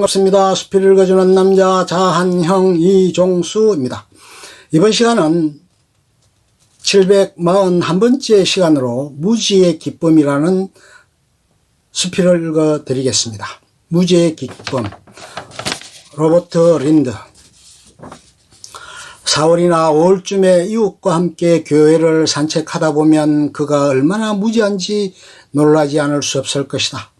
반갑습니다. 수필을 거주는 남자 자한형 이종수입니다. 이번 시간은 741번째 시간으로 무지의 기쁨이라는 수필을 읽어드리겠습니다. 무지의 기쁨 로버트 린드 4월이나 5월쯤에 이웃과 함께 교회를 산책하다 보면 그가 얼마나 무지한지 놀라지 않을 수 없을 것이다.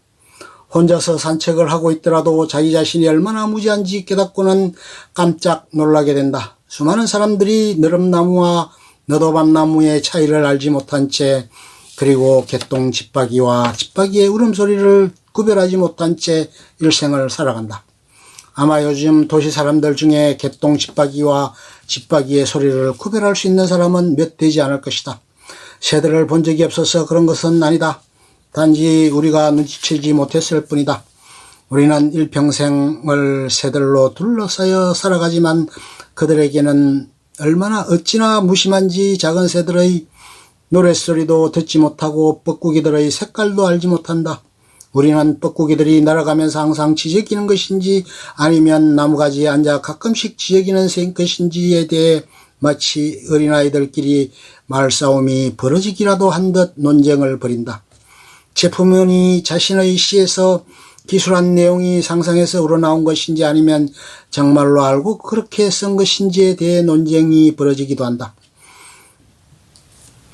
혼자서 산책을 하고 있더라도 자기 자신이 얼마나 무지한지 깨닫고는 깜짝 놀라게 된다. 수많은 사람들이 느릅나무와 너도밭나무의 차이를 알지 못한 채 그리고 개똥 집박이와 집박이의 울음소리를 구별하지 못한 채 일생을 살아간다. 아마 요즘 도시 사람들 중에 개똥 집박이와 집박이의 소리를 구별할 수 있는 사람은 몇 되지 않을 것이다. 새들을 본 적이 없어서 그런 것은 아니다. 단지 우리가 눈치채지 못했을 뿐이다. 우리는 일평생을 새들로 둘러싸여 살아가지만 그들에게는 얼마나 어찌나 무심한지 작은 새들의 노랫소리도 듣지 못하고 뻐꾸기들의 색깔도 알지 못한다. 우리는 뻐꾸기들이 날아가면서 항상 지저귀는 것인지 아니면 나무가지에 앉아 가끔씩 지저귀는 것인지에 대해 마치 어린아이들끼리 말싸움이 벌어지기라도 한 듯 논쟁을 벌인다. 제품원이 자신의 시에서 기술한 내용이 상상해서 우러나온 것인지 아니면 정말로 알고 그렇게 쓴 것인지에 대해 논쟁이 벌어지기도 한다.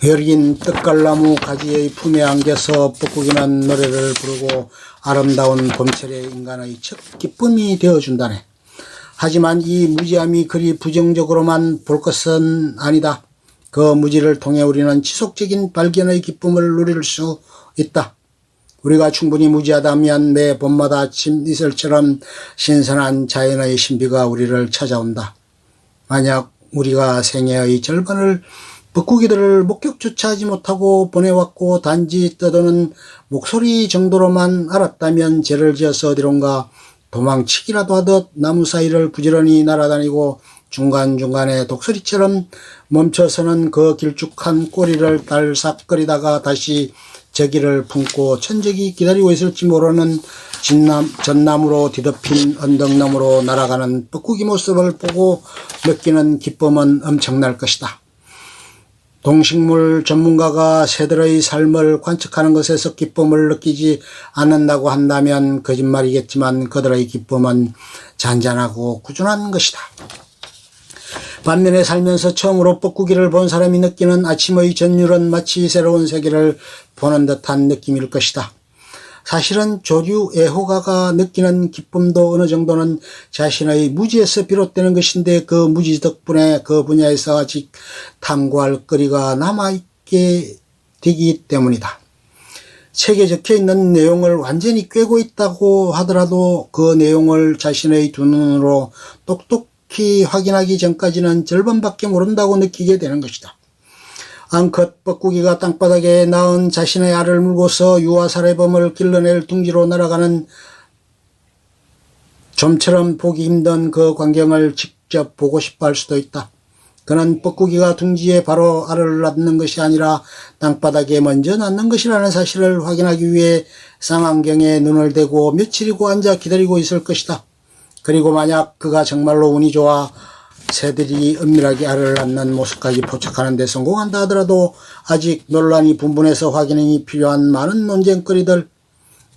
여린 떡갈나무 가지의 품에 안겨서 뻐꾸기는 노래를 부르고 아름다운 봄철의 인간의 첫 기쁨이 되어준다네. 하지만 이 무지함이 그리 부정적으로만 볼 것은 아니다. 그 무지를 통해 우리는 지속적인 발견의 기쁨을 누릴 수 있다. 우리가 충분히 무지하다면 매 봄마다 아침 이슬처럼 신선한 자연의 신비가 우리를 찾아온다. 만약 우리가 생애의 절반을 붓고기들을 목격조차 하지 못하고 보내왔고 단지 떠도는 목소리 정도로만 알았다면 죄를 지어서 어디론가 도망치기라도 하듯 나무 사이를 부지런히 날아다니고 중간중간에 독수리처럼 멈춰서는 그 길쭉한 꼬리를 달싹거리다가 다시 저기를 품고 천적이 기다리고 있을지 모르는 진남, 전나무로 뒤덮인 언덕너머로 날아가는 뻐꾸기 모습을 보고 느끼는 기쁨은 엄청날 것이다. 동식물 전문가가 새들의 삶을 관측하는 것에서 기쁨을 느끼지 않는다고 한다면 거짓말이겠지만 그들의 기쁨은 잔잔하고 꾸준한 것이다. 반면에 살면서 처음으로 뻐꾸기를 본 사람이 느끼는 아침의 전율은 마치 새로운 세계를 보는 듯한 느낌일 것이다. 사실은 조류 애호가가 느끼는 기쁨도 어느 정도는 자신의 무지에서 비롯되는 것인데 그 무지 덕분에 그 분야에서 아직 탐구할 거리가 남아있게 되기 때문이다. 책에 적혀 있는 내용을 완전히 꿰고 있다고 하더라도 그 내용을 자신의 두 눈으로 똑똑 히 확인하기 전까지는 절반밖에 모른다고 느끼게 되는 것이다. 앙컷 뻐꾸기가 땅바닥에 낳은 자신의 알을 물고서 유아 살해범을 길러낼 둥지로 날아가는 좀처럼 보기 힘든 그 광경을 직접 보고 싶어 할 수도 있다. 그는 뻐꾸기가 둥지에 바로 알을 낳는 것이 아니라 땅바닥에 먼저 낳는 것이라는 사실을 확인하기 위해 쌍안경에 눈을 대고 며칠이고 앉아 기다리고 있을 것이다. 그리고 만약 그가 정말로 운이 좋아 새들이 은밀하게 알을 낳는 모습까지 포착하는 데 성공한다 하더라도 아직 논란이 분분해서 확인이 필요한 많은 논쟁거리들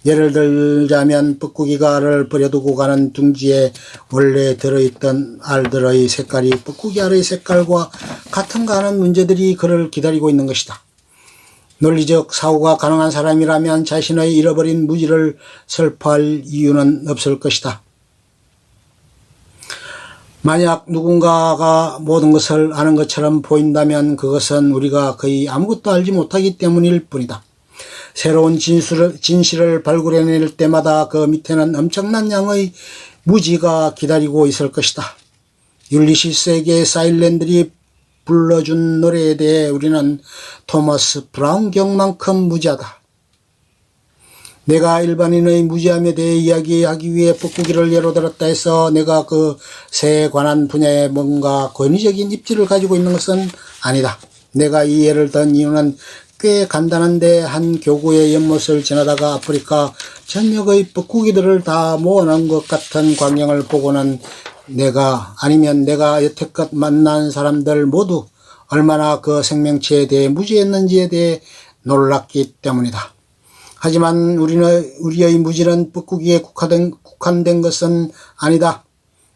예를 들자면 뻐꾸기가 알을 버려두고 가는 둥지에 원래 들어있던 알들의 색깔이 뻐꾸기 알의 색깔과 같은가 하는 문제들이 그를 기다리고 있는 것이다. 논리적 사고가 가능한 사람이라면 자신의 잃어버린 무지를 슬퍼할 이유는 없을 것이다. 만약 누군가가 모든 것을 아는 것처럼 보인다면 그것은 우리가 거의 아무것도 알지 못하기 때문일 뿐이다. 새로운 진실을, 진실을 발굴해낼 때마다 그 밑에는 엄청난 양의 무지가 기다리고 있을 것이다. 율리시스에게 사일랜들이 불러준 노래에 대해 우리는 토마스 브라운 경만큼 무지하다. 내가 일반인의 무지함에 대해 이야기하기 위해 뻐꾸기를 예로 들었다 해서 내가 그 새에 관한 분야에 뭔가 권위적인 입지를 가지고 있는 것은 아니다. 내가 이 예를 든 이유는 꽤 간단한데 한 교구의 연못을 지나다가 아프리카 전역의 뻐꾸기들을 다 모아놓은 것 같은 광경을 보고는 내가 아니면 내가 여태껏 만난 사람들 모두 얼마나 그 생명체에 대해 무지했는지에 대해 놀랐기 때문이다. 하지만 우리는 우리의 무지는 뻐꾸기에 국한된, 국한된 것은 아니다.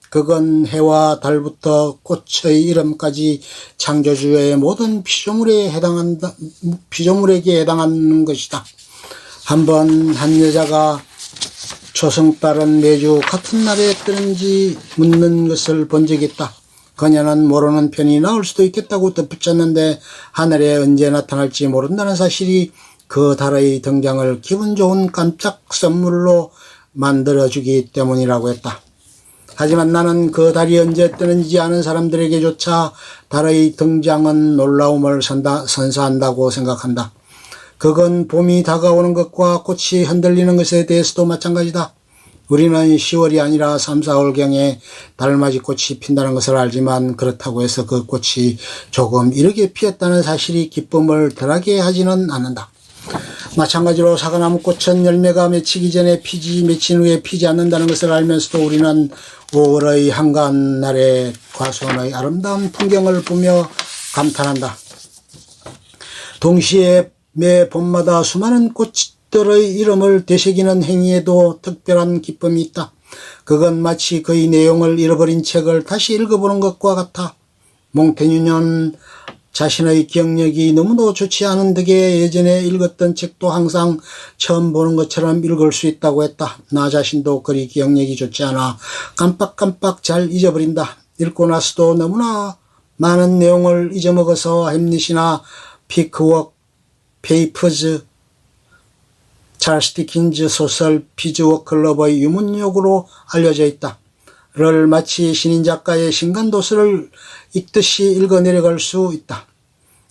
그건 해와 달부터 꽃의 이름까지 창조주의 모든 피조물에 해당한다, 피조물에게 해당하는 것이다. 한번 한 여자가 초승달은 매주 같은 날에 뜨는지 묻는 것을 본 적이 있다. 그녀는 모르는 편이 나을 수도 있겠다고 덧붙였는데 하늘에 언제 나타날지 모른다는 사실이 그 달의 등장을 기분 좋은 깜짝 선물로 만들어주기 때문이라고 했다. 하지만 나는 그 달이 언제 뜨는지 아는 사람들에게조차 달의 등장은 놀라움을 선다, 선사한다고 생각한다. 그건 봄이 다가오는 것과 꽃이 흔들리는 것에 대해서도 마찬가지다. 우리는 10월이 아니라 3, 4월경에 달맞이 꽃이 핀다는 것을 알지만 그렇다고 해서 그 꽃이 조금 이르게 피었다는 사실이 기쁨을 덜하게 하지는 않는다. 마찬가지로 사과나무 꽃은 열매가 맺히기 전에 피지 맺힌 후에 피지 않는다는 것을 알면서도 우리는 5월의 한가한 날에 과수원의 아름다운 풍경을 보며 감탄한다. 동시에 매 봄마다 수많은 꽃들의 이름을 되새기는 행위에도 특별한 기쁨이 있다. 그건 마치 그의 내용을 잃어버린 책을 다시 읽어보는 것과 같아. 몽테뉴는 자신의 기억력이 너무도 좋지 않은 덕에 예전에 읽었던 책도 항상 처음 보는 것처럼 읽을 수 있다고 했다. 나 자신도 그리 기억력이 좋지 않아 깜빡깜빡 잘 잊어버린다. 읽고 나서도 너무나 많은 내용을 잊어먹어서 햄릿이나 피크웍, 페이퍼즈, 찰스 디킨즈 소설 피즈워 클럽의 유문역으로 알려져 있다. 를 마치 신인 작가의 신간도서를 읽듯이 읽어 내려갈 수 있다.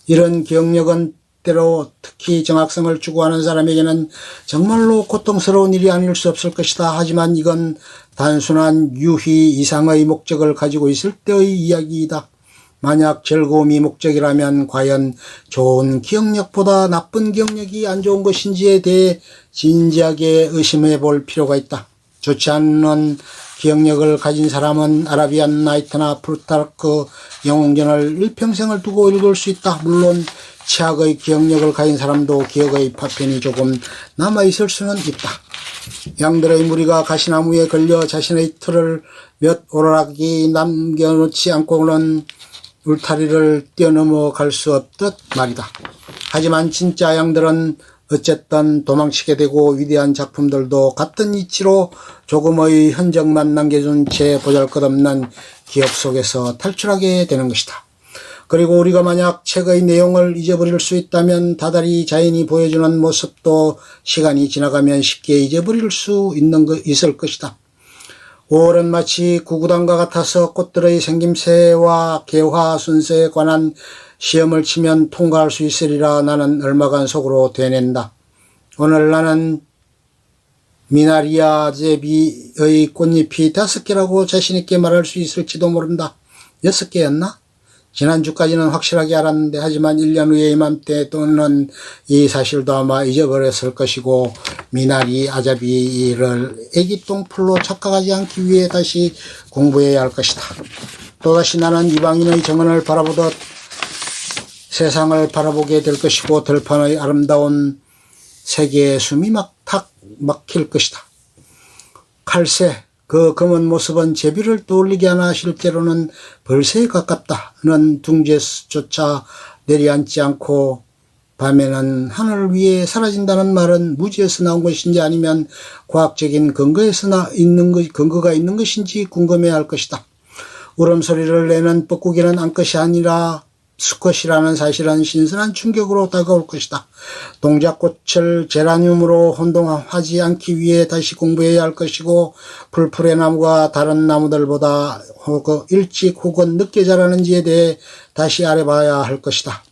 이런 기억력은 때로 특히 정학성을 추구하는 사람에게는 정말로 고통스러운 일이 아닐 수 없을 것이다. 하지만 이건 단순한 유희 이상의 목적을 가지고 있을 때의 이야기이다. 만약 즐거움이 목적이라면 과연 좋은 기억력보다 나쁜 기억력이 안 좋은 것인지에 대해 진지하게 의심해 볼 필요가 있다. 좋지 않은 기억력을 가진 사람은 아라비안 나이트나 프루타르크 영웅전을 일평생을 두고 읽을 수 있다. 물론 최악의 기억력을 가진 사람도 기억의 파편이 조금 남아있을 수는 있다. 양들의 무리가 가시나무에 걸려 자신의 틀을 몇 오라락이 남겨놓지 않고는 울타리를 뛰어넘어 갈 수 없듯 말이다. 하지만 진짜 양들은 어쨌든 도망치게 되고 위대한 작품들도 같은 이치로 조금의 흔적만 남겨준 채 보잘것없는 기억 속에서 탈출하게 되는 것이다. 그리고 우리가 만약 책의 내용을 잊어버릴 수 있다면 다달이 자연이 보여주는 모습도 시간이 지나가면 쉽게 잊어버릴 수 있는 것, 있을 것이다. 5월은 마치 구구단과 같아서 꽃들의 생김새와 개화 순서에 관한 시험을 치면 통과할 수 있으리라 나는 얼마간 속으로 되낸다. 오늘 나는 미나리아 제비의 꽃잎이 다섯 개라고 자신있게 말할 수 있을지도 모른다. 여섯 개였나? 지난주까지는 확실하게 알았는데 하지만 1년 후에 이맘때 또는 이 사실도 아마 잊어버렸을 것이고 미나리 아자비를 애기 똥풀로 착각하지 않기 위해 다시 공부해야 할 것이다. 또다시 나는 이방인의 정원을 바라보듯 세상을 바라보게 될 것이고 들판의 아름다운 세계에 숨이 막 탁 막힐 것이다. 칼새 그 검은 모습은 제비를 떠올리게 하나 실제로는 벌새에 가깝다는 둥지조차 내려앉지 않고 밤에는 하늘 위에 사라진다는 말은 무지에서 나온 것인지 아니면 과학적인 근거에서 나 있는 것, 근거가 있는 것인지 궁금해야 할 것이다. 울음소리를 내는 뻐꾸기는 암컷이 아니라 수컷이라는 사실은 신선한 충격으로 다가올 것이다. 동작꽃을 제라늄으로 혼동하지 않기 위해 다시 공부해야 할 것이고 풀풀의 나무가 다른 나무들보다 혹은 일찍 혹은 늦게 자라는지에 대해 다시 알아봐야 할 것이다.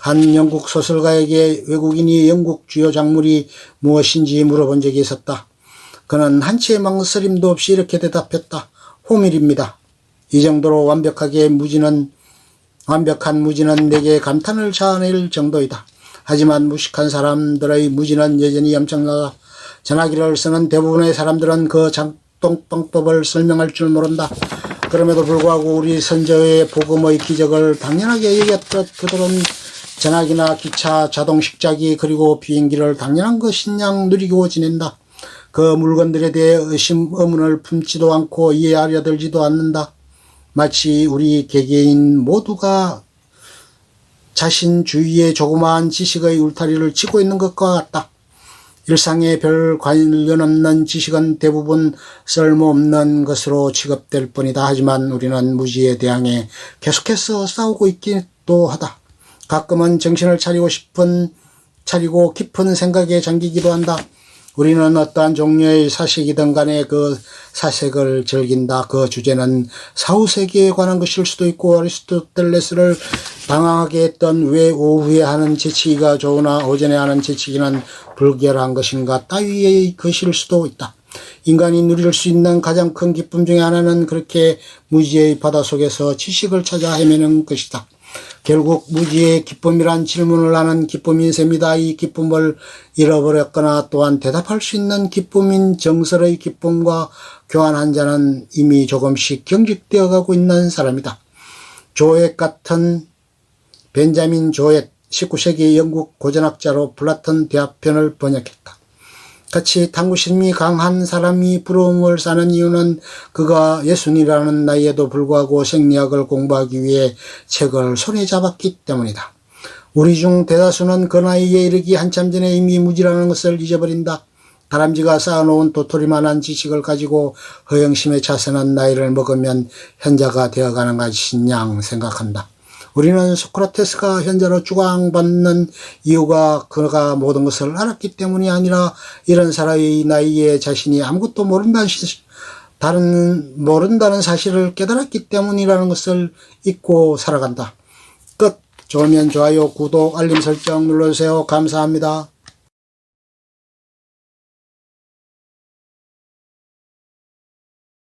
한 영국 소설가에게 외국인이 영국 주요 작물이 무엇인지 물어본 적이 있었다. 그는 한치의 망설임도 없이 이렇게 대답했다. 호밀입니다. 이 정도로 완벽하게 무지는 완벽한 무지는 내게 감탄을 자아낼 정도이다. 하지만 무식한 사람들의 무지는 여전히 엄청나다. 전화기를 쓰는 대부분의 사람들은 그 작동방법을 설명할 줄 모른다. 그럼에도 불구하고 우리 선조의 복음의 기적을 당연하게 여겼듯 그들은 전화기나 기차, 자동 식자기 그리고 비행기를 당연한 것인 양 누리고 지낸다. 그 물건들에 대해 의심, 의문을 품지도 않고 이해하려 들지도 않는다. 마치 우리 개개인 모두가 자신 주위에 조그마한 지식의 울타리를 치고 있는 것과 같다. 일상에 별 관련 없는 지식은 대부분 쓸모없는 것으로 취급될 뿐이다. 하지만 우리는 무지에 대항해 계속해서 싸우고 있기도 하다. 가끔은 정신을 차리고 싶은, 차리고 깊은 생각에 잠기기도 한다. 우리는 어떠한 종류의 사색이든 간에 그 사색을 즐긴다. 그 주제는 사후세계에 관한 것일 수도 있고 아리스토텔레스를 방황하게 했던 왜 오후에 하는 재치기가 좋으나 오전에 하는 재치기는 불결한 것인가 따위의 것일 수도 있다. 인간이 누릴 수 있는 가장 큰 기쁨 중에 하나는 그렇게 무지의 바다 속에서 지식을 찾아 헤매는 것이다. 결국 무지의 기쁨이란 질문을 하는 기쁨인 셈이다. 이 기쁨을 잃어버렸거나 또한 대답할 수 있는 기쁨인 정설의 기쁨과 교환한 자는 이미 조금씩 경직되어 가고 있는 사람이다. 조액 같은 벤자민 조액 19세기 영국 고전학자로 플라톤 대합편을 번역했다. 같이 탐구심이 강한 사람이 부러움을 사는 이유는 그가 예순이라는 나이에도 불구하고 생리학을 공부하기 위해 책을 손에 잡았기 때문이다. 우리 중 대다수는 그 나이에 이르기 한참 전에 이미 무지라는 것을 잊어버린다. 다람쥐가 쌓아놓은 도토리만한 지식을 가지고 허영심에 차서는 나이를 먹으면 현자가 되어가는 양 생각한다. 우리는 소크라테스가 현자로 주광받는 이유가 그가 모든 것을 알았기 때문이 아니라 이런 사람의 나이에 자신이 아무것도 모른다는 시, 다른 모른다는 사실을 깨달았기 때문이라는 것을 잊고 살아간다. 끝. 좋으면 좋아요, 구독, 알림 설정 눌러주세요. 감사합니다.